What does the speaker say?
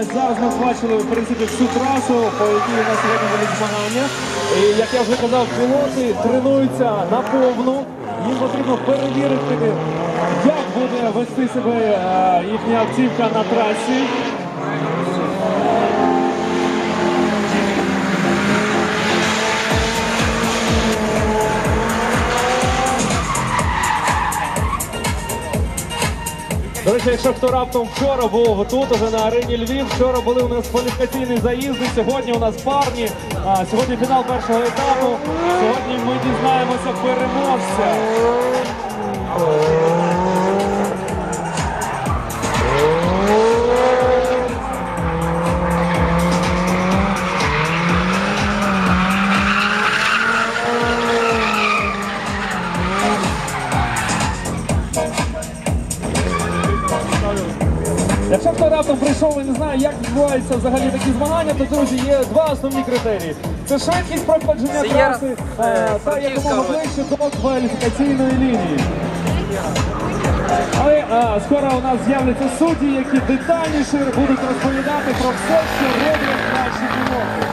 Ось зараз ми бачили в принципі всю трасу, по якій у нас сьогодні були змагання. І як я вже казав, пілоти тренуються наповну. Їм потрібно перевірити, як буде вести себе е, їхня автівка на трасі. До речі, якщо хто раптом вчора був тут, уже на арені Львів, вчора були у нас кваліфікаційні заїзди, сьогодні у нас парні, сьогодні фінал першого етапу. Сьогодні ми дізнаємося переможця. Якщо хто раптом прийшов і не знає, як відбуваються взагалі такі змагання, то друзі є два основні критерії: це швидкість проходження траси е, та якомога ближче до кваліфікаційної лінії. Але е, скоро у нас з'являться судді, які детальніше будуть розповідати про все, що роблять наші пілоти.